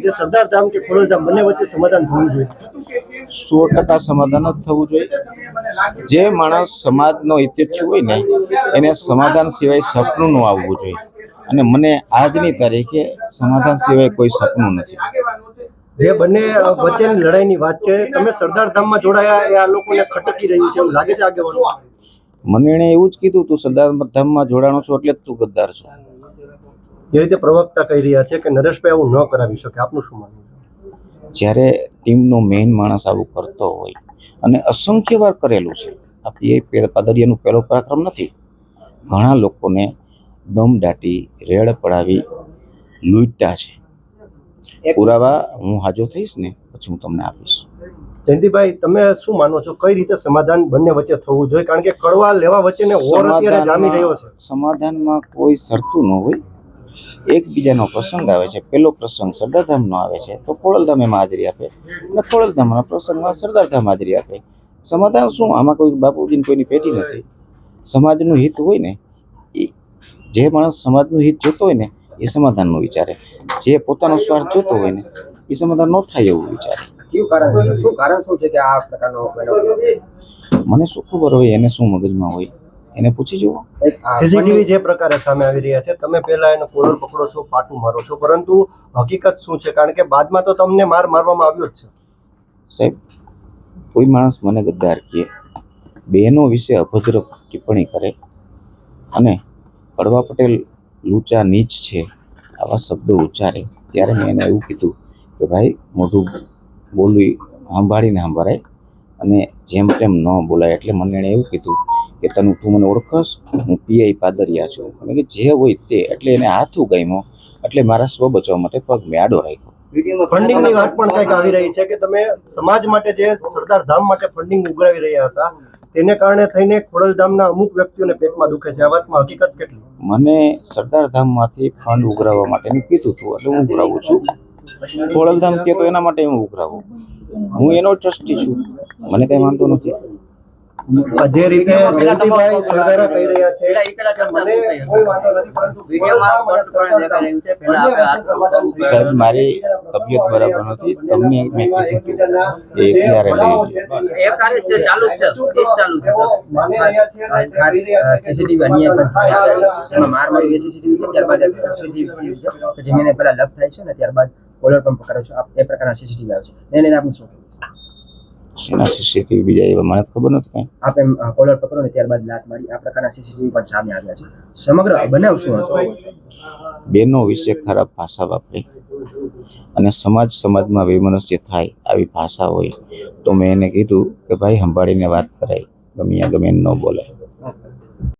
જ સરદાર ધામ કે બંને વચ્ચે સમાધાન થવું જોઈએ. સો ટકા સમાધાન જ થવું જોઈએ. જે માણસ સમાજનો ઇતિચ્છુ હોય ને એને સમાધાન સિવાય સપનું ન આવવું જોઈએ. અને મને આજની તારીખે સમાધાન સિવાય કોઈ સપનું નથી. જે બંને વચ્ચેની લડાઈની વાત છે તમે સરદાર ધામમાં જોડાયા એ આ લોકોને ખટકી રહ્યું છે એવું લાગે છે આગેવાનો? મને એણે એવું જ કીધું તું સરદાર ધામમાં જોડાણો છો એટલે જ તું ગદ્દાર છો. જે રીતે પ્રવક્તા કહી રહ્યા છે કે નરેશભાઈ આવું ન કરાવી શકે. આપનું શું માનવું છે? જ્યારે ટીમનો મેઇન માણસ આવું કરતો હોય અને અસંખ્ય વાર કરેલું છે. આ પીઆઈ પાદરિયાનું પહેલો પરાક્રમ નથી. ઘણા લોકોને દમ દાટી રેડ પડાવી લૂંટતા છે. પુરાવા હું હાજો થઈશ ને પછી હું તમને આપીશ. જયંતિભાઈ તમે શું માનો છો? કઈ રીતે સમાધાન બંને વચ્ચે થવું જોઈએ? કારણ કે કડવા લેવા વચ્ચેને ઓર અત્યારે જામી રહ્યો છે. સમાધાનમાં કોઈ સરતું ન હોય. એકબીજાનો પ્રસંગ આવે છે પેલો પ્રસંગ સરદારધામનો આવે છે તો ખોડલધામ હાજરી આપે. અને ખોડલધામના પ્રસંગમાં સરદારધામ હાજરી આપે. સમાધાન શું? આમાં કોઈ બાપુજીની કોઈની પેટી નથી. સમાજનું હિત હોય ને એ જે માણસ સમાજનું હિત જોતો હોય ને એ સમાધાનનું વિચારે. જે પોતાનો સ્વાર્થ જોતો હોય ને એ સમાધાન ન થાય એવું વિચારે. શું કારણ શું છે કે આ પ્રકારનો મને શું ખબર હોય એને શું મગજમાં હોય? એને પૂછી જુઓ. સીસીટીવી જે પ્રકારે સામે આવી રહ્યા છે તમે પહેલા એનો કોલર પકડો છો પાટું મારો છો પરંતુ હકીકત શું છે? કારણ કે બાદમાં તો તમને માર મારવામાં આવ્યો જ છે. સાહેબ કોઈ માણસ મને ગદ્દાર કહે બહેનો વિશે અભદ્ર ટિપ્પણી કરે અને કડવા પટેલ લૂચા નીચ છે આવા શબ્દો ઉચ્ચારે ત્યારે મેં એને એવું કીધું કે ભાઈ મોઢું બોલવી સંભાળીને સાંભળાય અને જેમ તેમ ન બોલાય એટલે મને એણે એવું કીધું કે તને તું મને ઓળખસ હું પીઆઈ પાદરિયા છું. અને કે જે હોય તે. એટલે એને હાથું ગમ્યો. એટલે મારા સ્વ બચાવવા માટે પગ મેં આડો રાખ્યો. ફંડિંગની વાત પણ કંઈક આવી રહી છે કે તમે સમાજ માટે જે સરદાર ધામ માટે ફંડિંગ ઉઘરાવી રહ્યા હતા તેને કારણે થઈને ખોડલધામના અમુક વ્યક્તિઓને પેટમાં દુખે છે. આ વાતમાં હકીકત કેટલી? મને સરદાર ધામમાંથી ફંડ ઉઘરાવવા માટેનું કીધું હતું એટલે હું ઉઘરાવું છું. ખોડલધામ કે તો એના માટે હું ઉઘરાવું. હું એનો ટ્રસ્ટી છું. મને કઈ વાંધો નથી. જે રીતે જયંતિભાઈ સરદારા કહી રહ્યા છે પેલા ઈ પેલા ચર્ચા મને કોઈ વાંધો નથી પરંતુ વિડીયોમાં સ્પષ્ટપણે દેખાઈ રહ્યું છે પહેલા આપણે હાથ પગ ઉપર સાહેબ મારી તબિયત બરાબર નથી. તમને મેં કીધું હતું. ત્યારે લઈ લો એ કાર્ય છે ચાલુ જ છે. ચાલુ છે ખાસ ખાસ સીસીટીવી અન્ય પણ છે. માર મારી સીસીટીવી છે ત્યારબાદ સીસીટીવી છે. કે જે પહેલા લપ થાય છે ને ત્યારબાદ કોલર પણ પકડ્યો છે. આ એ પ્રકારના સીસીટીવી આવે છે. એને આપણું આપનું શું શેના સીસીટીવી બીજા એવા? મને ખબર નથી કઈ. આપ કોલર પકડો ને ત્યારબાદ લાત મારી. આ પ્રકારના સીસીટીવી પણ સામે આવ્યા છે. સમગ્ર બનાવ શું હતો? બેનો વિશે ખરાબ ભાષા વાપરી અને સમાજ સમાજમાં વૈમનસ્ય થાય આવી ભાષા હોય તો મેં એને કીધું કે ભાઈ સંભાળીને વાત કરાય. ગમે ગમે ન બોલાય.